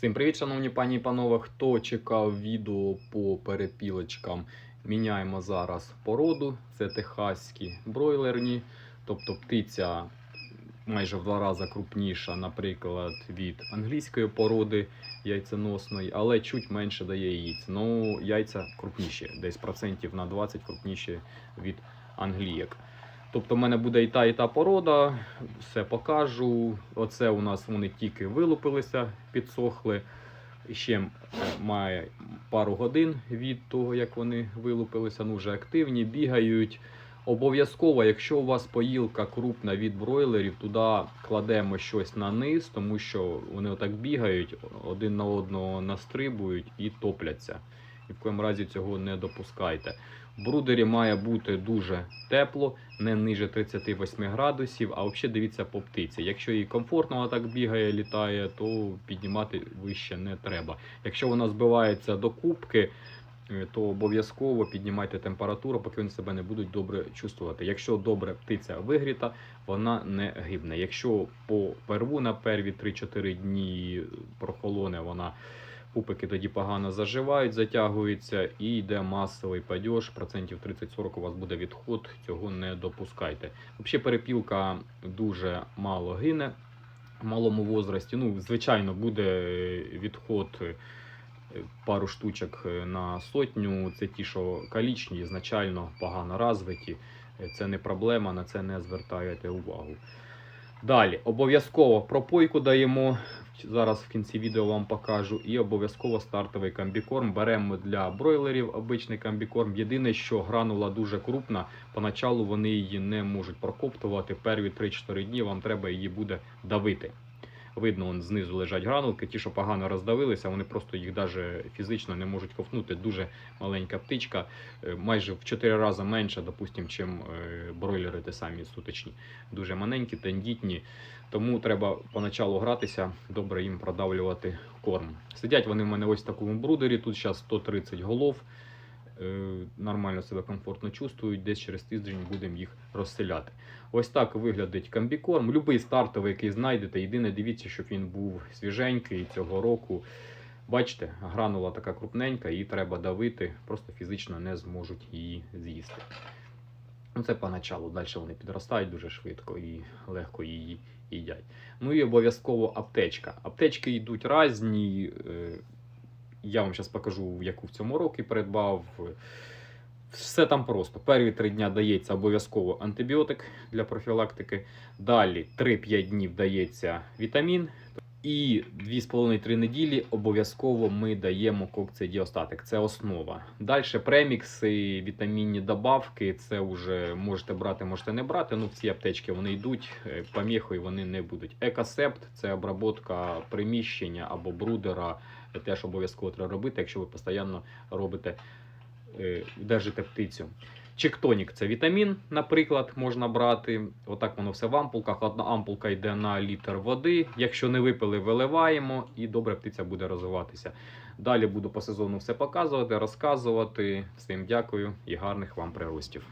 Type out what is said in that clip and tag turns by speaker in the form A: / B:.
A: Всім привіт, шановні пані і панове. Хто чекав відео по перепілочкам? Міняємо зараз породу. Це техаські бройлерні, тобто птиця майже в два рази крупніша, наприклад, від англійської породи яйценосної, але чуть менше дає яєць. Ну, яйця крупніші, десь процентів на 20 крупніші від англієк. Тобто в мене буде і та, і та порода, все покажу. Оце у нас вони тільки вилупилися, підсохли. Ще е, має пару годин від того, як вони вилупилися. Ну, вже активні, бігають. Обов'язково, якщо у вас поїлка крупна від бройлерів, туди кладемо щось на низ, тому що вони отак бігають, один на одного настрибують і топляться. І в коєму разі цього не допускайте. В брудері має бути дуже тепло, не ниже 38 градусів, а взагалі дивіться по птиці. Якщо їй комфортно вона так бігає, літає, то піднімати вище не треба. Якщо вона збивається до кубки, е, то обов'язково піднімайте температуру, поки вони себе не будуть добре чувствувати. Якщо добре птиця вигріта, вона не гибне. Якщо по перву на перві 3-4 дні прохолоне, вона пупики тоді погано заживають, затягуються і йде масовий падеж, процентів 30-40 у вас буде відход, цього не допускайте. Взагалі перепілка дуже мало гине в малому возрасті. Ну, звичайно, буде е, відход е, пару штучок е, на сотню. Це ті, що калічні, ізначально погано розвиті. Це не проблема, на це не звертаєте увагу. Далі, обов'язково пропойку даємо. Зараз в кінці відео вам покажу. І обов'язково стартовий комбікорм. Беремо для бройлерів обичний комбікорм. Єдине, що гранула дуже крупна, поначалу вони її не можуть прокоптувати. Перві 3-4 дні вам треба її буде давити. Видно, он знизу лежать гранулки. Ті, що погано роздавилися, вони просто їх навіть фізично не можуть ковтнути. Дуже маленька птичка, е, майже в 4 рази менша, допустим, чим е, бройлери, те самі суточні. Дуже маленькі, тендітні. Тому треба поначалу гратися, добре їм продавлювати корм. Сидять вони в мене ось в такому брудері. Тут зараз 130 голов. Е, Нормально себе комфортно чувствують. Десь через тиждень будемо їх розселяти. Ось так виглядить комбікорм. Любий стартовий, який знайдете. Єдине, дивіться, щоб він був свіженький цього року. Бачите, гранула така крупненька, її треба давити, просто фізично не зможуть її з'їсти. Ну, це поначалу, далі вони підростають дуже швидко і легко її їдять. Ну і обов'язково аптечка. Аптечки йдуть різні. Я вам зараз покажу, яку в цьому році придбав. Все там просто. Перші три дні дається обов'язково антибіотик для профілактики. Далі 3-5 днів дається вітамін. І 2,5-3 неділі обов'язково ми даємо кокцидіостатик. Це основа. Далі премікси, вітамінні добавки. Це вже можете брати, можете не брати. Ну, в ці аптечки вони йдуть, е, поміхою вони не будуть. Екосепт це обробка приміщення або брудера. Теж обов'язково треба робити, якщо ви постійно робите, держите птицю. Чектонік це вітамін, наприклад, можна брати. Отак воно все в ампулках. Одна ампулка йде на літр води. Якщо не випили, виливаємо і добре птиця буде розвиватися. Далі буду по сезону все показувати, розказувати. Всім дякую і гарних вам приростів.